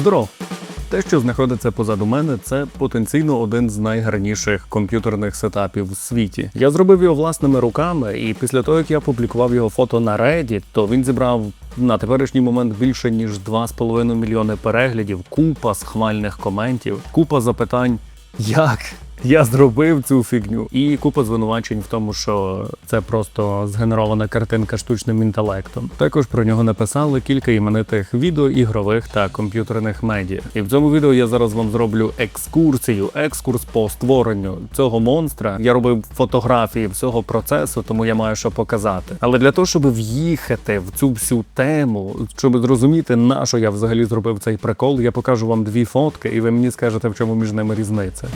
Здоров! Те, що знаходиться позаду мене, це потенційно один з найгарніших комп'ютерних сетапів у світі. Я зробив його власними руками, і після того, як я публікував його фото на Reddit, то він зібрав на теперішній момент більше ніж 2,5 мільйони переглядів, купа схвальних коментів, купа запитань, як я зробив цю фігню, і купа звинувачень в тому, що це просто згенерована картинка штучним інтелектом. Також про нього написали кілька іменитих відеоігрових та комп'ютерних медіа. І в цьому відео я зараз вам зроблю екскурсію, екскурс по створенню цього монстра. Я робив фотографії всього процесу, тому я маю що показати. Але для того, щоб в'їхати в цю всю тему, щоб зрозуміти, на що я взагалі зробив цей прикол, я покажу вам дві фотки, і ви мені скажете, в чому між ними різниця.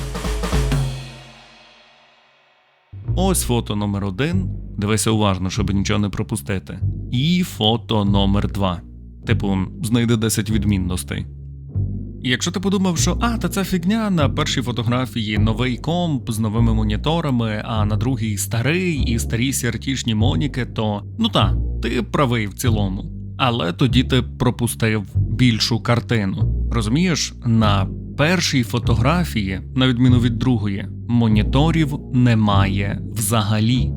Ось фото номер один. Дивися уважно, щоб нічого не пропустити. І фото номер два. Типу, знайди 10 відмінностей. Якщо ти подумав, що а, та це фігня на першій фотографії новий комп з новими моніторами, а на другій старий і старі сіартішні моніки, то ну та, ти правий в цілому. Але тоді ти пропустив більшу картину. Розумієш, на першій фотографії, на відміну від другої, моніторів немає взагалі.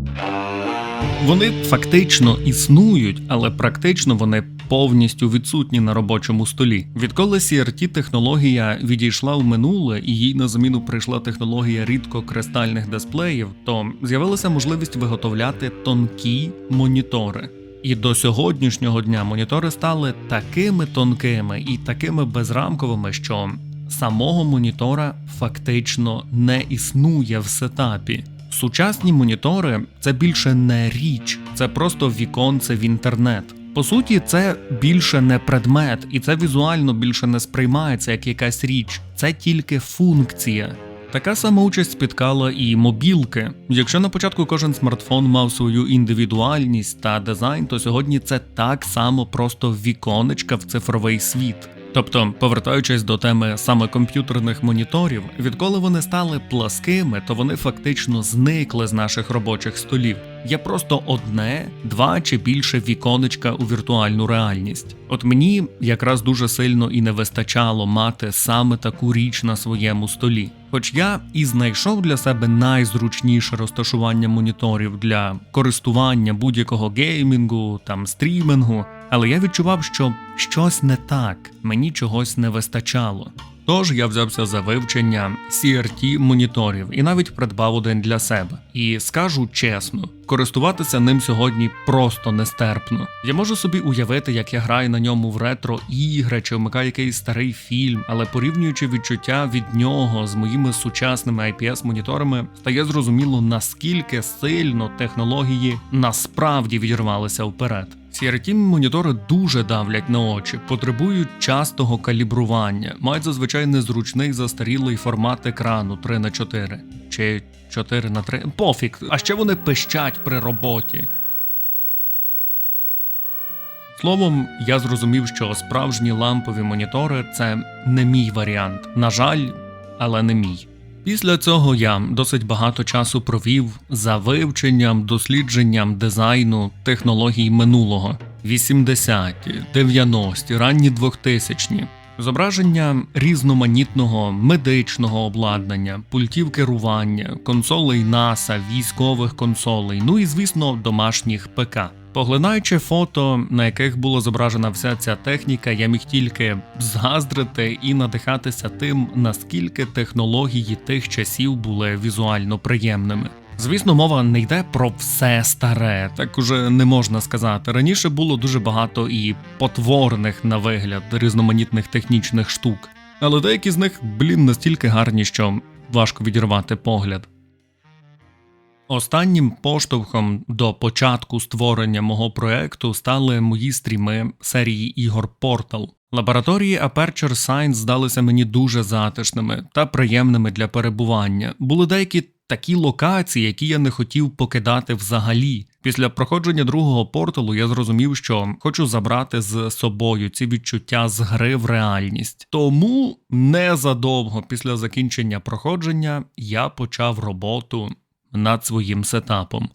Вони фактично існують, але практично вони повністю відсутні на робочому столі. Відколи CRT технологія відійшла в минуле і їй на заміну прийшла технологія рідкокристальних дисплеїв, то з'явилася можливість виготовляти тонкі монітори. І до сьогоднішнього дня монітори стали такими тонкими і такими безрамковими, що самого монітора фактично не існує в сетапі. Сучасні монітори це більше не річ, це просто віконце в інтернет. По суті, це більше не предмет, і це візуально більше не сприймається як якась річ, це тільки функція. Така сама участь спіткала і мобілки. Якщо на початку кожен смартфон мав свою індивідуальність та дизайн, то сьогодні це так само просто віконечка в цифровий світ. Тобто, повертаючись до теми саме комп'ютерних моніторів, відколи вони стали пласкими, то вони фактично зникли з наших робочих столів. Є просто одне, два чи більше віконечка у віртуальну реальність. От мені якраз дуже сильно і не вистачало мати саме таку річ на своєму столі. Хоч я і знайшов для себе найзручніше розташування моніторів для користування будь-якого геймінгу, там стрімінгу, але я відчував, що щось не так, мені чогось не вистачало. Тож я взявся за вивчення CRT моніторів і навіть придбав один для себе. І скажу чесно, користуватися ним сьогодні просто нестерпно. Я можу собі уявити, як я граю на ньому в ретро ігри чи вмикаю якийсь старий фільм, але порівнюючи відчуття від нього з моїми сучасними IPS моніторами, стає зрозуміло наскільки сильно технології насправді відірвалися вперед. CRT монітори дуже давлять на очі, потребують частого калібрування, мають зазвичай незручний застарілий формат екрану 3 на 4 чи 4 на 3 Пофіг, а ще вони пищать при роботі. Словом, я зрозумів, що справжні лампові монітори це не мій варіант. На жаль, але не мій. Після цього я досить багато часу провів за вивченням, дослідженням дизайну технологій минулого 80-ті, 90-ті, ранні 2000-ті. Зображення різноманітного медичного обладнання, пультів керування, консолей NASA, військових консолей, ну і звісно, домашніх ПК. Поглинаючи фото, на яких була зображена вся ця техніка, я міг тільки заздрити і надихатися тим, наскільки технології тих часів були візуально приємними. Звісно, мова не йде про все старе, так уже не можна сказати. Раніше було дуже багато і потворних на вигляд різноманітних технічних штук, але деякі з них, блін, настільки гарні, що важко відірвати погляд. Останнім поштовхом до початку створення мого проекту стали мої стріми серії ігор Portal. Лабораторії Aperture Science здалися мені дуже затишними та приємними для перебування. Були деякі такі локації, які я не хотів покидати взагалі. Після проходження другого порталу я зрозумів, що хочу забрати з собою ці відчуття з гри в реальність. Тому незадовго після закінчення проходження я почав роботу над своїм сетапом.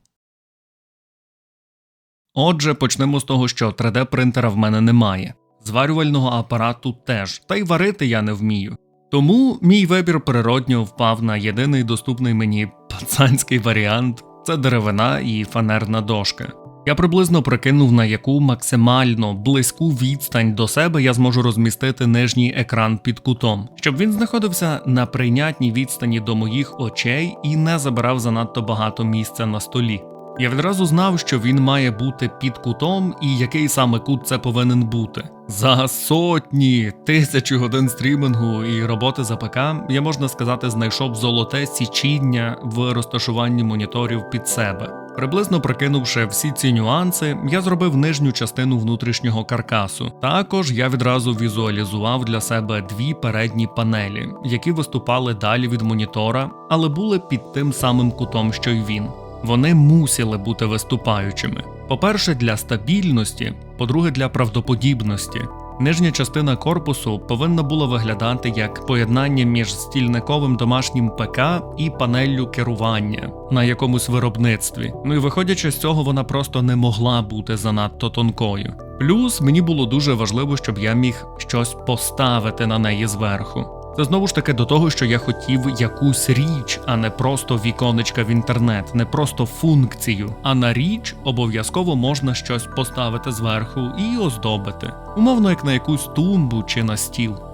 Отже, почнемо з того, що 3D принтера в мене немає. зварювального апарату теж, та й варити я не вмію. Тому мій вибір природньо впав на єдиний доступний мені пацанський варіант це деревина і фанерна дошка. Я приблизно прикинув, на яку максимально близьку відстань до себе я зможу розмістити нижній екран під кутом, щоб він знаходився на прийнятній відстані до моїх очей і не забирав занадто багато місця на столі. Я відразу знав, що він має бути під кутом, і який саме кут це повинен бути. За сотні тисячі годин стрімінгу і роботи за ПК я можна сказати знайшов золоте січіння в розташуванні моніторів під себе. Приблизно прикинувши всі ці нюанси, я зробив нижню частину внутрішнього каркасу. Також я відразу візуалізував для себе дві передні панелі, які виступали далі від монітора, але були під тим самим кутом, що й він. Вони мусили бути виступаючими. По-перше, для стабільності, по-друге, для правдоподібності. Нижня частина корпусу повинна була виглядати як поєднання між стільниковим домашнім ПК і панеллю керування на якомусь виробництві. Ну і виходячи з цього, вона просто не могла бути занадто тонкою. Плюс мені було дуже важливо, щоб я міг щось поставити на неї зверху. Це знову ж таки до того, що я хотів якусь річ, а не просто віконечка в інтернет, не просто функцію. А на річ обов'язково можна щось поставити зверху і оздобити, умовно, як на якусь тумбу чи на стіл.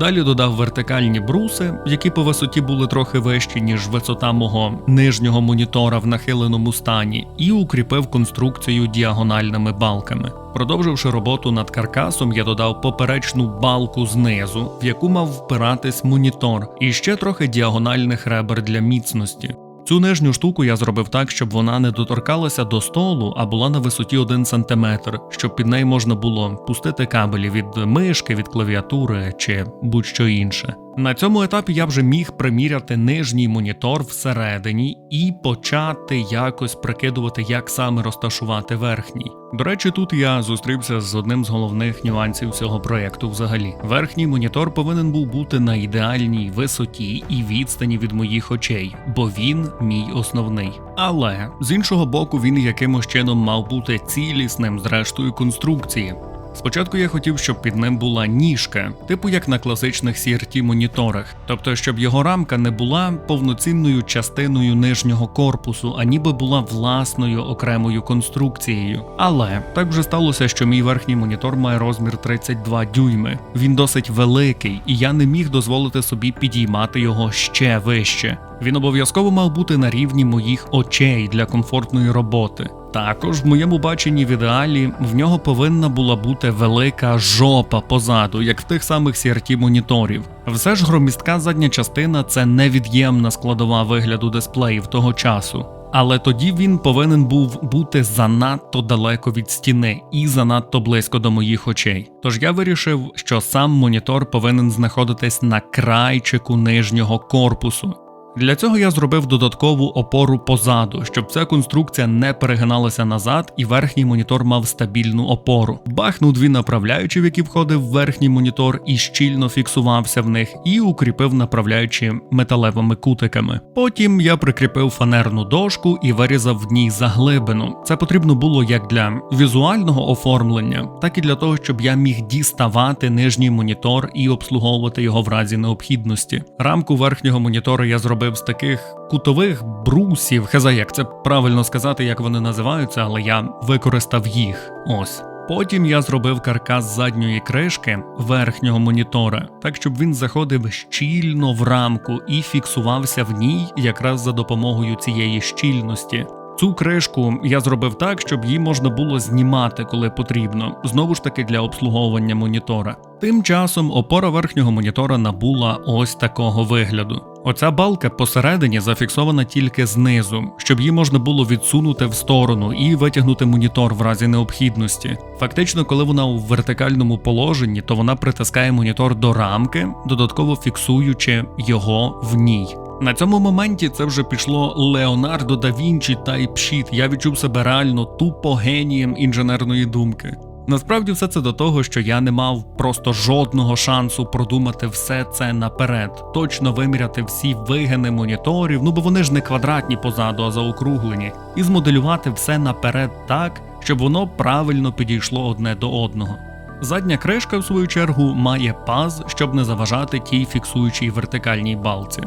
Далі додав вертикальні бруси, які по висоті були трохи вищі, ніж висота мого нижнього монітора в нахиленому стані, і укріпив конструкцію діагональними балками. Продовживши роботу над каркасом, я додав поперечну балку знизу, в яку мав впиратись монітор, і ще трохи діагональних ребер для міцності. Цю нижню штуку я зробив так, щоб вона не доторкалася до столу, а була на висоті 1 см, щоб під неї можна було пустити кабелі від мишки, від клавіатури чи будь-що інше. На цьому етапі я вже міг приміряти нижній монітор всередині і почати якось прикидувати, як саме розташувати верхній. До речі, тут я зустрівся з одним з головних нюансів цього проєкту взагалі. Верхній монітор повинен був бути на ідеальній висоті і відстані від моїх очей, бо він мій основний. Але з іншого боку, він якимось чином мав бути цілісним з рештою конструкції. Спочатку я хотів, щоб під ним була ніжка, типу як на класичних CRT моніторах, тобто, щоб його рамка не була повноцінною частиною нижнього корпусу, а ніби була власною окремою конструкцією. Але так вже сталося, що мій верхній монітор має розмір 32 дюйми. Він досить великий, і я не міг дозволити собі підіймати його ще вище. Він обов'язково мав бути на рівні моїх очей для комфортної роботи. Також в моєму баченні в ідеалі в нього повинна була бути велика жопа позаду, як в тих самих CRT моніторів. Все ж громістка задня частина це невід'ємна складова вигляду дисплеїв того часу. Але тоді він повинен був бути занадто далеко від стіни і занадто близько до моїх очей. Тож я вирішив, що сам монітор повинен знаходитись на крайчику нижнього корпусу. Для цього я зробив додаткову опору позаду, щоб ця конструкція не перегиналася назад і верхній монітор мав стабільну опору. Бахнув дві направляючі, в які входив верхній монітор і щільно фіксувався в них, і укріпив направляючі металевими кутиками. Потім я прикріпив фанерну дошку і вирізав в ній заглибину. Це потрібно було як для візуального оформлення, так і для того, щоб я міг діставати нижній монітор і обслуговувати його в разі необхідності. Рамку верхнього монітора я зробив з таких кутових брусів. Хаза, як це правильно сказати, як вони називаються, але я використав їх. Ось. Потім я зробив каркас задньої кришки верхнього монітора, так щоб він заходив щільно в рамку і фіксувався в ній якраз за допомогою цієї щільності. Цю кришку я зробив так, щоб її можна було знімати, коли потрібно, знову ж таки для обслуговування монітора. Тим часом опора верхнього монітора набула ось такого вигляду. Оця балка посередині зафіксована тільки знизу, щоб її можна було відсунути в сторону і витягнути монітор в разі необхідності. Фактично, коли вона у вертикальному положенні, то вона притискає монітор до рамки, додатково фіксуючи його в ній. На цьому моменті це вже пішло Леонардо да Вінчі та Іпшіт. Я відчув себе реально тупо генієм інженерної думки. Насправді все це до того, що я не мав просто жодного шансу продумати все це наперед, точно виміряти всі вигини моніторів, ну бо вони ж не квадратні позаду, а заокруглені, і змоделювати все наперед так, щоб воно правильно підійшло одне до одного. Задня кришка, в свою чергу, має паз, щоб не заважати тій фіксуючій вертикальній балці.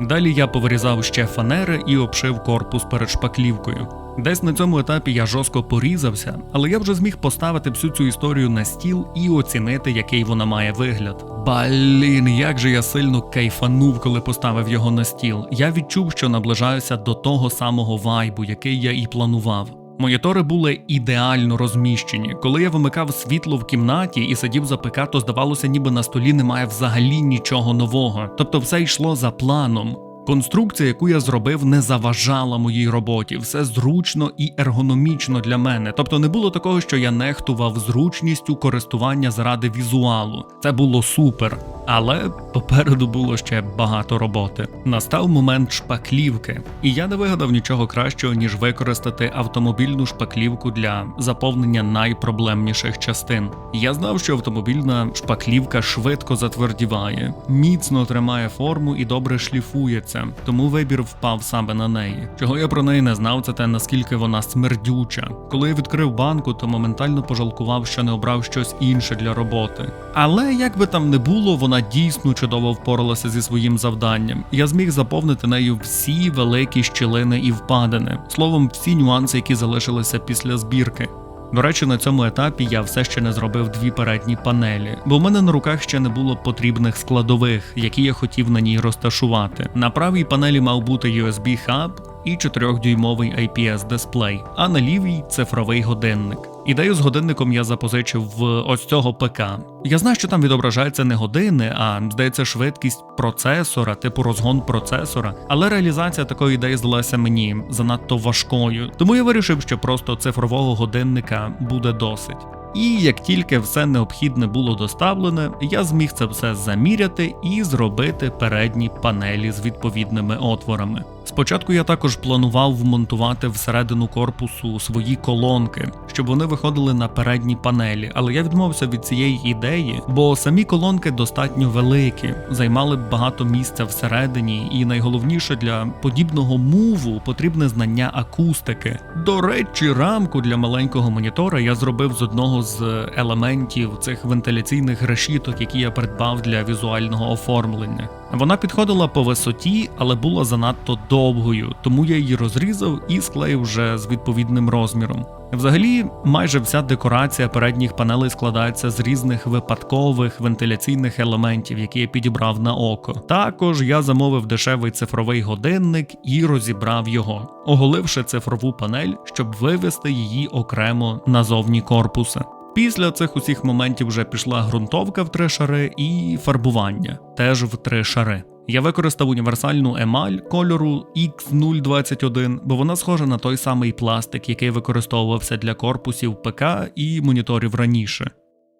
Далі я повирізав ще фанери і обшив корпус перед шпаклівкою. Десь на цьому етапі я жорстко порізався, але я вже зміг поставити всю цю історію на стіл і оцінити, який вона має вигляд. Блін, як же я сильно кайфанув, коли поставив його на стіл. Я відчув, що наближаюся до того самого вайбу, який я і планував. Монітори були ідеально розміщені. Коли я вимикав світло в кімнаті і сидів за ПК, то здавалося, ніби на столі немає взагалі нічого нового. Тобто все йшло за планом. Конструкція, яку я зробив, не заважала моїй роботі. Все зручно і ергономічно для мене. Тобто не було такого, що я нехтував зручністю користування заради візуалу. Це було супер. Але попереду було ще багато роботи. Настав момент шпаклівки, і я не вигадав нічого кращого, ніж використати автомобільну шпаклівку для заповнення найпроблемніших частин. Я знав, що автомобільна шпаклівка швидко затвердіває, міцно тримає форму і добре шліфується, тому вибір впав саме на неї. Чого я про неї не знав, це те наскільки вона смердюча. Коли я відкрив банку, то моментально пожалкував, що не обрав щось інше для роботи. Але як би там не було, вона дійсно чудово впоралася зі своїм завданням. Я зміг заповнити нею всі великі щілини і впадини, словом, всі нюанси, які залишилися після збірки. До речі, на цьому етапі я все ще не зробив дві передні панелі, бо в мене на руках ще не було потрібних складових, які я хотів на ній розташувати. На правій панелі мав бути USB хаб і 4-дюймовий IPS дисплей, а на лівій цифровий годинник. Ідею з годинником я запозичив в ось цього ПК. Я знаю, що там відображаються не години, а здається, швидкість процесора, типу розгон процесора. Але реалізація такої ідеї здалася мені занадто важкою. Тому я вирішив, що просто цифрового годинника буде досить. І як тільки все необхідне було доставлене, я зміг це все заміряти і зробити передні панелі з відповідними отворами. Спочатку я також планував вмонтувати всередину корпусу свої колонки, щоб вони виходили на передні панелі, але я відмовився від цієї ідеї, бо самі колонки достатньо великі, займали багато місця всередині, і найголовніше для подібного муву потрібне знання акустики. До речі, рамку для маленького монітора я зробив з одного з елементів цих вентиляційних решіток, які я придбав для візуального оформлення. Вона підходила по висоті, але була занадто довгою, тому я її розрізав і склеїв вже з відповідним розміром. Взагалі, майже вся декорація передніх панелей складається з різних випадкових вентиляційних елементів, які я підібрав на око. Також я замовив дешевий цифровий годинник і розібрав його, оголивши цифрову панель, щоб вивести її окремо назовні корпуса. Після цих усіх моментів вже пішла ґрунтовка в три шари і фарбування теж в три шари. Я використав універсальну емаль кольору X021, бо вона схожа на той самий пластик, який використовувався для корпусів ПК і моніторів раніше.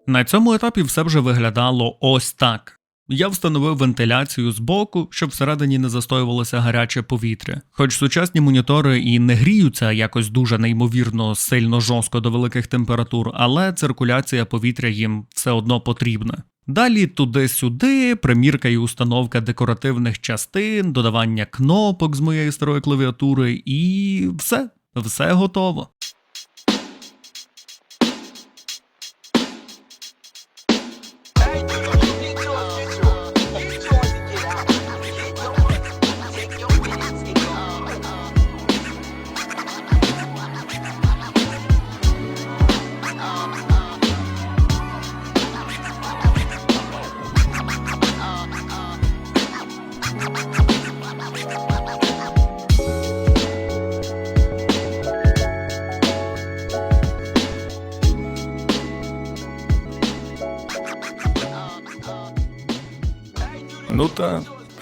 На цьому етапі все вже виглядало ось так. Я встановив вентиляцію з боку, щоб всередині не застоювалося гаряче повітря. Хоч сучасні монітори і не гріються якось дуже неймовірно сильно жорстко до великих температур, але циркуляція повітря їм все одно потрібна. Далі туди-сюди, примірка і установка декоративних частин, додавання кнопок з моєї старої клавіатури, і все, все готово.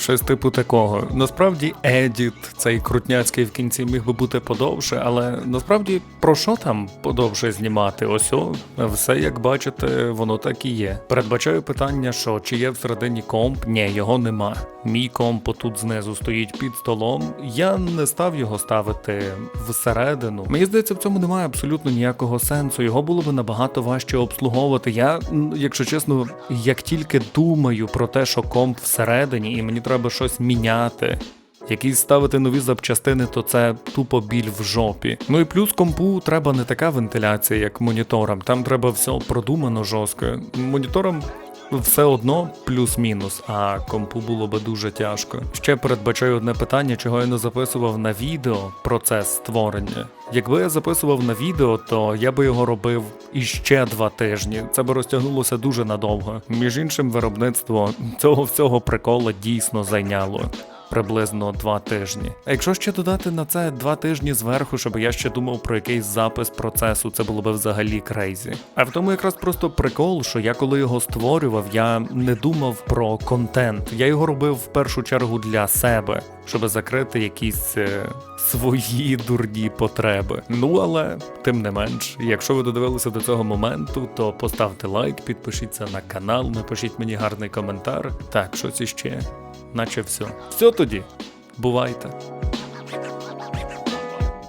Щось типу такого. Насправді, едіт, цей крутняцький в кінці міг би бути подовше, але насправді про що там подовше знімати? Ось о, все як бачите, воно так і є. Передбачаю питання, що чи є всередині комп? Ні, його нема. Мій комп отут знизу стоїть під столом. Я не став його ставити всередину. Мені здається, в цьому немає абсолютно ніякого сенсу. Його було би набагато важче обслуговувати. Я, якщо чесно, як тільки думаю про те, що комп всередині, і мені треба щось міняти. Якісь ставити нові запчастини, то це тупо біль в жопі. Ну і плюс компу треба не така вентиляція, як моніторам. Там треба все продумано жорстко. Моніторам все одно плюс-мінус, а компу було би дуже тяжко. Ще передбачаю одне питання, чого я не записував на відео процес створення. Якби я записував на відео, то я би його робив іще два тижні. Це би розтягнулося дуже надовго. Між іншим, виробництво цього всього прикола дійсно зайняло. Приблизно два тижні. А якщо ще додати на це два тижні зверху, щоб я ще думав про якийсь запис процесу, це було би взагалі крейзі. А в тому якраз просто прикол, що я коли його створював, я не думав про контент. Я його робив в першу чергу для себе, щоб закрити якісь е, свої дурні потреби. Ну але тим не менш, якщо ви додивилися до цього моменту, то поставте лайк, підпишіться на канал, напишіть мені гарний коментар. Так, щось іще, наче все. Все тоді. Бувайте.